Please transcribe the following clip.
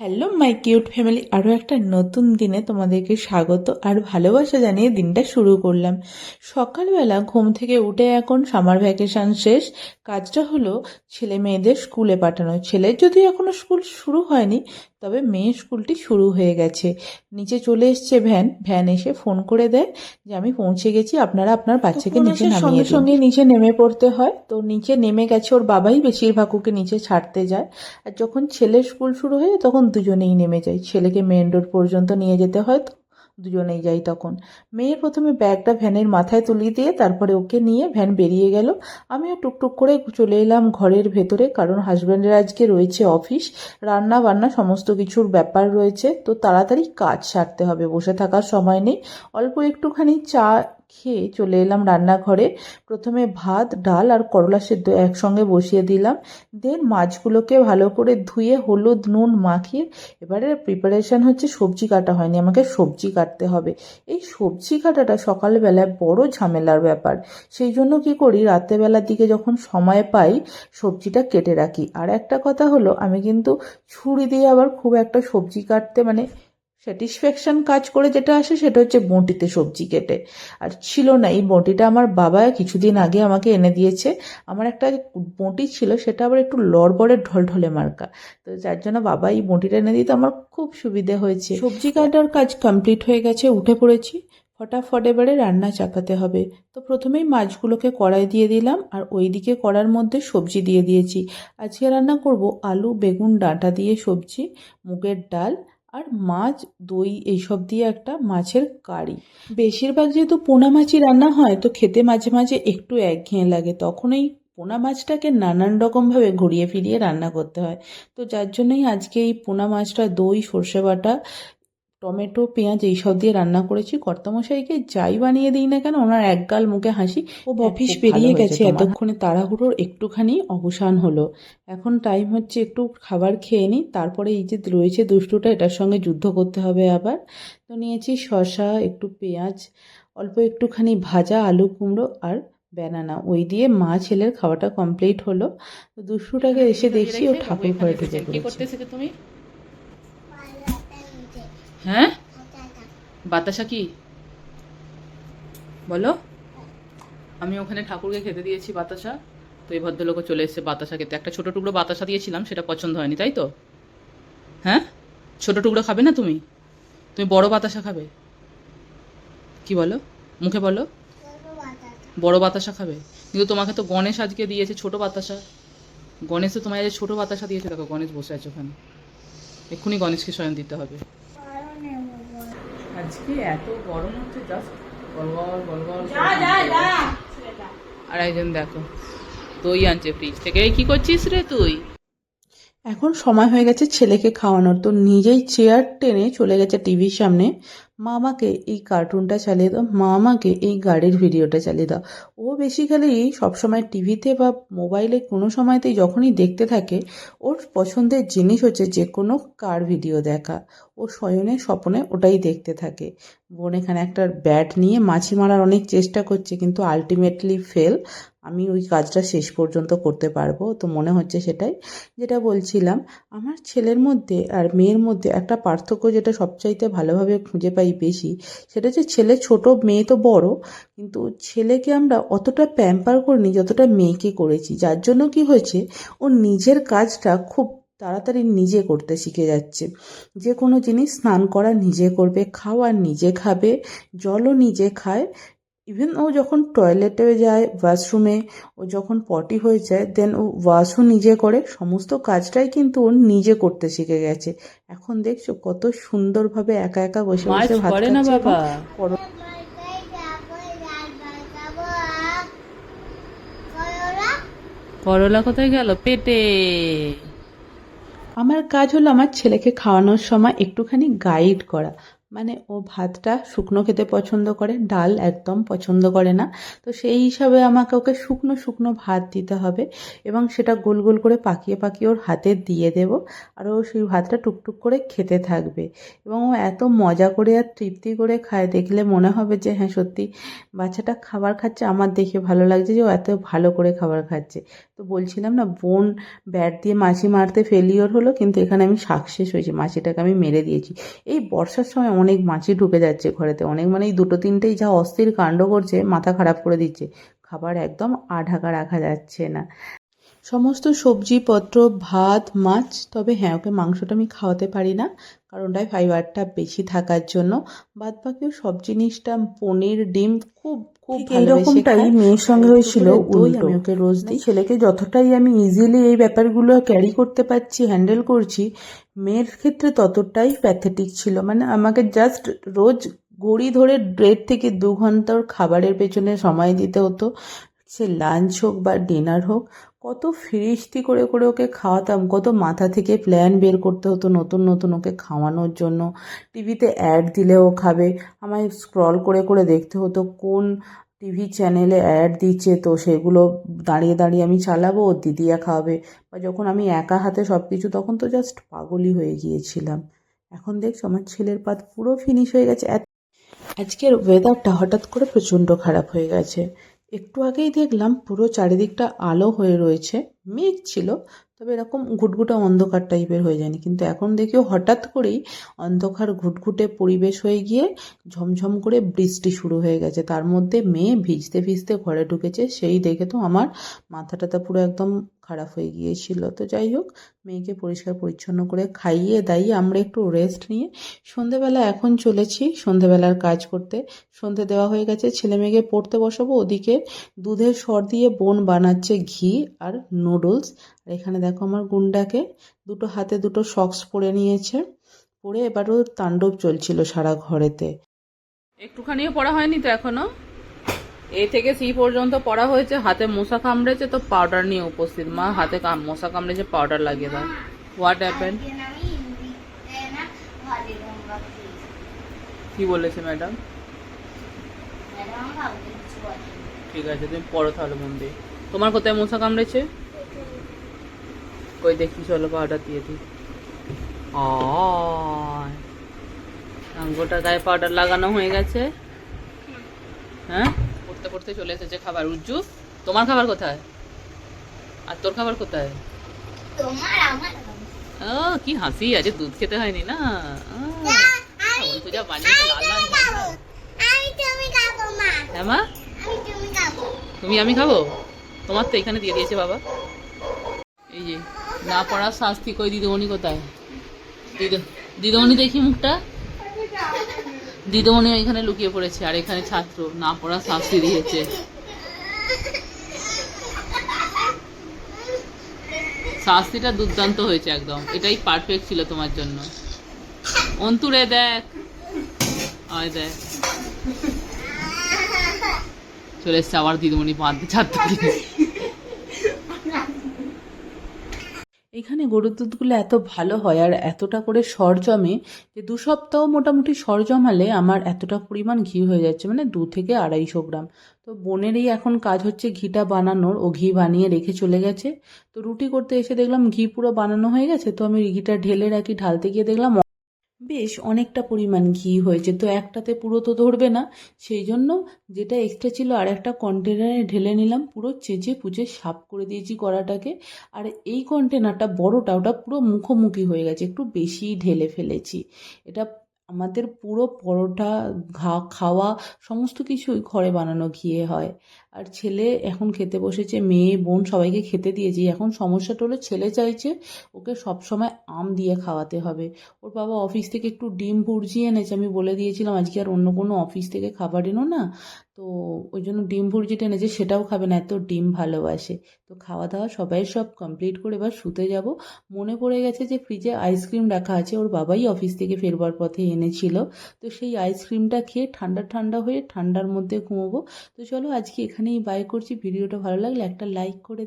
Hello my cute family আরও একটা নতুন দিনে তোমাদেরকে স্বাগত আর ভালোবাসা জানিয়ে দিনটা শুরু করলাম। সকালবেলা ঘুম থেকে উঠে এখন সামার ভ্যাকেশন শেষ। কাজটা হলো ছেলে মেয়েদের স্কুলে পাঠানো। ছেলে যদি এখনও স্কুল শুরু হয়নি তবে মেয়ে স্কুলটি শুরু হয়ে গেছে। নিচে চলে এসছে ভ্যান। ভ্যান এসে ফোন করে দেয় যে আমি পৌঁছে গেছি। আপনারা আপনার বাচ্চাকে নিচে সঙ্গে সঙ্গে নিচে নেমে পড়তে হয়। তো নিচে নেমে গেছে ওর বাবাই বেশিরভাগ ওকে নিচে ছাড়তে যায়। আর যখন ছেলের স্কুল শুরু হয় তখন দুজনেই নেমে যায়। ছেলেকে মেন রোড পর্যন্ত নিয়ে যেতে হয়। তো দুজনেই যাই তখন। মেয়ের প্রথমে ব্যাগটা ভ্যানের মাথায় তুলিয়ে দিয়ে তারপরে ওকে নিয়ে ভ্যান বেরিয়ে গেল। আমিও টুকটুক করে চলে এলাম ঘরের ভেতরে, কারণ হাজব্যান্ডের আজকে রয়েছে অফিস রান্না বান্না সমস্ত কিছুর ব্যাপার রয়েছে। তো তাড়াতাড়ি কাজ সারতে হবে, বসে থাকার সময় নেই। অল্প একটুখানি চা খেয়ে চলে এলাম রান্নাঘরে। প্রথমে ভাত, ডাল আর করলা সেদ্ধ একসঙ্গে বসিয়ে দিলাম। দেন মাছগুলোকে ভালো করে ধুয়ে হলুদ নুন মাখিয়ে এবারে প্রিপারেশন হচ্ছে সবজি কাটা হয়নি, আমাকে সবজি কাটতে হবে। এই সবজি কাটাটা সকালবেলায় বড় ঝামেলার ব্যাপার। সেই জন্য কি করি, রাত্রেবেলার দিকে যখন সময় পাই, সবজিটা কেটে রাখি। আর একটা কথা হলো, আমি কিন্তু ছুরি দিয়ে আবার খুব একটা সবজি কাটতে মানে স্যাটিসফ্যাকশন কাজ করে যেটা আসে সেটা হচ্ছে বঁটিতে সবজি কেটে। আর ছিল না, এই বঁটিটা আমার বাবা কিছুদিন আগে আমাকে এনে দিয়েছে। আমার একটা বঁটি ছিল, সেটা আবার একটু লড়বড়ে ঢলঢলে মার্কা। তো যার জন্য বাবা এই বঁটিটা এনে দিতে আমার খুব সুবিধে হয়েছে। সবজি কাটার কাজ কমপ্লিট হয়ে গেছে, উঠে পড়েছি। ফটাফট এবারে রান্না চাপাতে হবে। তো প্রথমেই মাছগুলোকে কড়াই দিয়ে দিলাম আর ওই দিকে কড়ার মধ্যে সবজি দিয়ে দিয়েছি। আজকে রান্না করব আলু, বেগুন, ডাঁটা দিয়ে সবজি, মুগের ডাল আর মাছ, দই এইসব দিয়ে একটা মাছের কারি। বেশিরভাগ যেহেতু পোনা মাছই রান্না হয়, তো খেতে মাঝে মাঝে একটু একঘেয়ে লাগে। তখন এই পোনা মাছটাকে নানান রকমভাবে ঘুরিয়ে ফিরিয়ে রান্না করতে হয়। তো যার জন্যই আজকে এই পোনা মাছটা, দই, সর্ষে বাটা টমেটো পেঁয়াজ এইসব দিয়ে রান্না করেছি। কর্তামশাইকে যাই বানিয়ে দিই না কেন ওনার একগাল মুখে হাসি। ও অফিস খুব পেরিয়ে গেছে। এতক্ষণে তাড়াহুড়োর একটুখানি অবসান হলো। এখন টাইম হচ্ছে একটু খাবার খেয়ে নিই। তারপরে এই যে রয়েছে দুষ্টুটা এটার সঙ্গে যুদ্ধ করতে হবে আবার। তো নিয়েছি শসা একটু পেঁয়াজ অল্প একটুখানি ভাজা আলু কুমড়ো আর ব্যানানা ওই দিয়ে মা ছেলের খাওয়াটা কমপ্লিট হলো। তো দুষ্টুটাকে এসে দেখছি ও ঠাকুর ঘরে ঢুকে কি করতে পড়েছে। এসেছ তুমি? হ্যাঁ? বাতাসা। কি? বলো। আমি ওখানে ঠাকুরকে খেতে দিয়েছি বাতাসা তো এই ভদ্রলোকও চলে এসেছে বাতাসা খেতে। একটা ছোট টুকরো বাতাসা দিয়েছিলাম সেটা পছন্দ হয়নি তাই তো? হ্যাঁ? ছোট টুকরো খাবে না তুমি? তুমি বড় বাতাসা খাবে। কি বলো? মুখে বলো। বড় বাতাসা খাবে। কিন্তু তোমাকে তো গণেশ আজকে দিয়েছে ছোট বাতাসা। গণেশ তো তোমায় ছোট বাতাসা দিয়েছে দেখো গণেশ বসে আছে ওখানে। এক্ষুনি গণেশকে স্বয়ং দিতে হবে। আজকে এত গরম হচ্ছে জাস্ট আর একজন দেখো দই আনছে ফ্রিজ থেকে। এই কি করছিস রে তুই? এখন সময় হয়ে গেছে ছেলেকে খাওয়ানোর তো নিজেই চেয়ার টেনে চলে গেছে টিভির সামনে। মামাকে এই কার্টুনটা চালিয়ে দাও মামাকে এই গাড়ির ভিডিওটা চালিয়ে দাও। ও বেসিক্যালি সবসময় টিভিতে বা মোবাইলে কোনো সময়তেই যখনই দেখতে থাকে ওর পছন্দের জিনিস হচ্ছে যে কোনো কার ভিডিও দেখা। ও শয়নে স্বপ্নে ওটাই দেখতে থাকে। বোন এখানে একটা ব্যাট নিয়ে মাছি মারার অনেক চেষ্টা করছে, কিন্তু আলটিমেটলি ফেল আমি ওই কাজটা শেষ পর্যন্ত করতে পারব। তো মনে হচ্ছে সেটাই। যেটা বলছিলাম, আমার ছেলের মধ্যে আর মেয়ের মধ্যে একটা পার্থক্য যেটা সবচাইতে ভালোভাবে খুঁজে পাই বেশি, সেটা হচ্ছে ছেলে ছোট, মেয়ে তো বড়। কিন্তু ছেলেকে আমরা অতটা প্যাম্পার করিনি, যতটা মেয়েকে করেছি। যার জন্য কি হয়েছে, ও নিজের কাজটা খুব তাড়াতাড়ি নিজে করতে শিখে যাচ্ছে। যে কোনো জিনিস স্নান করা নিজে করবে খাওয়া নিজে খাবে জলও নিজে খায়। ইভেন ও যখন টয়লেটে যায় ওয়াশরুমে ও যখন পটি হয়ে যায় দেন ও ওয়াশও নিজে করে। সমস্ত কাজটাই কিন্তু ও নিজে করতে শিখে গেছে। এখন দেখছ কত সুন্দরভাবে একা একা বসে বসে ভাত করে না বাবা। করলা কোথায় গেল? পেটে। আমার কাজ হলো আমার ছেলেকে খাওয়ানোর সময় একটুখানি গাইড করা। মানে ও ভাতটা শুকনো খেতে পছন্দ করে, ডাল একদম পছন্দ করে না। তো সেই হিসাবে আমাকে ওকে শুকনো শুকনো ভাত দিতে হবে এবং সেটা গোল গোল করে পাকিয়ে পাকিয়ে ওর হাতে দিয়ে দেব আর ও সেই ভাতটা টুকটুক করে খেতে থাকবে। এবং ও এত মজা করে আর তৃপ্তি করে খায়, দেখলে মনে হবে যে হ্যাঁ সত্যি বাচ্চাটা খাবার খাচ্ছে, আমার দেখে ভালো লাগছে যে ও এত ভালো করে খাবার খাচ্ছে। তো বলছিলাম না, বোন ব্যাট দিয়ে মাছি মারতে ফেলিওর হলো, কিন্তু এখানে আমি সাকসেস হয়েছি, মাছিটাকে আমি মেরে দিয়েছি। এই বর্ষার সময় অনেক মাছি ঢুকে যাচ্ছে ঘরেতে। অনেক মানে এই দুটো তিনটেই যা অস্থির কাণ্ড করছে, মাথা খারাপ করে দিচ্ছে। খাবার একদম আঢাকা রাখা যাচ্ছে না। সমস্ত সবজিপত্র, ভাত, মাছ, তবে হ্যাঁ ওকে মাংসটা আমি খাওয়াতে পারি না। কারণ ওটায় ফাইবারটা বেশি থাকার জন্য বাদ বাকিও সব জিনিসটা পনির ডিম খুব খুব এইরকমটাই মেয়ের সঙ্গে হয়েছিল উল্টো। আমি ওকে রোজ দিই। ছেলেকে যতটাই আমি ইজিলি এই ব্যাপারগুলো ক্যারি করতে পারছি হ্যান্ডেল করছি মেয়ের ক্ষেত্রে ততটাই প্যাথেটিক ছিল। মানে আমাকে জাস্ট রোজ গড়ি ধরে দেড় থেকে দু ঘণ্টার খাবারের পেছনে সময় দিতে হতো। সে লাঞ্চ হোক বা ডিনার হোক কত ফিরিস্তি করে করে ওকে খাওয়াতাম, কত মাথা থেকে প্ল্যান বের করতে হতো নতুন নতুন ওকে খাওয়ানোর জন্য। টিভিতে অ্যাড দিলে ও খাবে। আমায় স্ক্রল করে করে দেখতে হতো কোন টিভি চ্যানেলে অ্যাড দিচ্ছে। তো সেগুলো দাঁড়িয়ে দাঁড়িয়ে আমি চালাবো ও দিদিয়া খাওয়াবে। বা যখন আমি একা হাতে সব কিছু তখন তো জাস্ট পাগলই হয়ে গিয়েছিলাম। এখন দেখছ আমার ছেলের পাত পুরো ফিনিশ হয়ে গেছে। আজকের ওয়েদারটা হঠাৎ করে প্রচণ্ড খারাপ হয়ে গেছে। একটু আগেই দেখলাম পুরো চারিদিকটা আলো হয়ে রয়েছে। মেঘ ছিল, তবে এরকম ঘুটঘুটে অন্ধকার টাইপের হয়ে যায়নি। কিন্তু এখন দেখিও হঠাৎ করেই অন্ধকার, ঘুটঘুটে পরিবেশ হয়ে গিয়ে ঝমঝম করে বৃষ্টি শুরু হয়ে গেছে। তার মধ্যে মেয়ে ভিজতে ভিজতে ঘরে ঢুকেছে। সেই দেখে তো আমার মাথাটাতে পুরো একদম খারাপ হয়ে গিয়েছিল। তো যাই হোক, মেয়েকে পরিষ্কার পরিচ্ছন্ন করে খাইয়ে দাইয়ে আমরা একটু রেস্ট নিয়ে সন্ধেবেলা এখন চলেছি। সন্ধেবেলার কাজ করতে সন্ধে দেওয়া হয়ে গেছে। ছেলে মেয়েকে পড়তে বসাবো। ওদিকে দুধের সর দিয়ে বোন বানাচ্ছে ঘি আর নুডলস আর এখানে দেখো আমার গুন্ডাকে দুটো হাতে দুটো সক্স পরে নিয়েছে। পরে এবারও তাণ্ডব চলছিল সারা ঘরেতে। একটুখানিও পড়া হয়নি তো এখনও? এ থেকে সি পর্যন্ত পড়া হয়েছে। হাতে মশা কামড়েছে তো পাউডার নিয়ে উপস্থিত। মা, হাতে মশা কামড়েছে পাউডার লাগিয়ে দাও। হোয়াট হ্যাপেন কি বলেছে ম্যাডাম ঠিক আছে, তুমি পড়ো তাহলে মন দিয়ে। তোমার কোথায় মশা কামড়েছে? কই দেখি চলো পাউডার দিয়ে দিই। গোটা গায়ে পাউডার লাগানো হয়ে গেছে। হ্যাঁ? পড়তে পড়তে চলে এসেছে খাবার। উজ্জু তোমার খাবার কোথায়? আর তোর খাবার কোথায়? ও কি হাসি আছে দুধ খেতে হয়নি না? আহ, অন্তু যা বানিয়েছে লাল লাল ঝাল ঝাল। হ্যাঁ মা? তুমি আমি খাব? তোমার তো এখানে দিয়ে দিয়েছে বাবা। এই যে না পড়ার শাস্তি কই দিদিমণি কোথায়? দিদি দিদিমণি দেখি মুখটা? দিদিমণি এখানে লুকিয়ে পড়েছে, আর এখানে ছাত্র, না পড়ার শাস্তি দিয়েছে। শাস্তিটা দুর্দান্ত হয়েছে একদম, এটাই পারফেক্ট ছিল তোমার জন্য। অন্তুরে দেখ। আয় দেখ। চলে এসছে আবার দিদিমণি বাঁধতে ছাত্রকে এখানে গরুর দুধগুলো এত ভালো হয় আর এতটা করে সর জমে যে দু সপ্তাহ মোটামুটি সর জমালে আমার এতটা পরিমাণ ঘি হয়ে যাচ্ছে মানে দু থেকে আড়াইশো গ্রাম। তো বোনেরই এখন কাজ হচ্ছে ঘিটা বানানোর, ও ঘি বানিয়ে রেখে চলে গেছে। তো রুটি করতে এসে দেখলাম ঘি পুরো বানানো হয়ে গেছে, তো আমি ঘিটা ঢেলে রাখি, ঢালতে গিয়ে দেখলাম বেশ, অনেকটা পরিমাণ ঘি হয়েছে। তো একটাতে পুরো তো ধরবে না। সেই জন্য যেটা এক্সট্রা ছিল আর একটা কন্টেনারে ঢেলে নিলাম, পুরো চেঁচে পুচে সাফ করে দিয়েছি কড়াটাকে। আর এই কন্টেনারটা বড়টা, ওটা পুরো মুখোমুখি হয়ে গেছে, একটু বেশি ঢেলে ফেলেছি। এটা আমাদের পুরো পরোটা, ঘা, খাওয়া, সমস্ত কিছুই ঘরে বানানো ঘিয়ে হয়। আর ছেলে এখন খেতে বসেছে, মেয়ে, বোন সবাইকে খেতে দিয়েছি। এখন সমস্যাটা হলো ছেলে চাইছে ওকে সবসময় আম দিয়ে খাওয়াতে হবে। ওর বাবা অফিস থেকে একটু ডিম ভুর্জি এনেছে, আমি বলে দিয়েছিলাম, আজকে আর অন্য কোনো অফিস থেকে খাবার এনো না। তো ওই জন্য ডিম ভুর্জিটা এনেছে সেটাও খাবে না, এত ডিম ভালোবাসে। তো খাওয়া দাওয়া সবাই সব কমপ্লিট করে এবার শুতে যাব। মনে পড়ে গেছে যে ফ্রিজে আইসক্রিম রাখা আছে, ওর বাবাই অফিস থেকে ফেরবার পথে এনেছিল। তো সেই আইসক্রিমটা খেয়ে ঠান্ডা ঠান্ডা হয়ে ঠান্ডার মধ্যে ঘুমোবো। তো চলো আজকে এখানেই বাই করছি। ভিডিওটা ভালো লাগলে একটা লাইক করে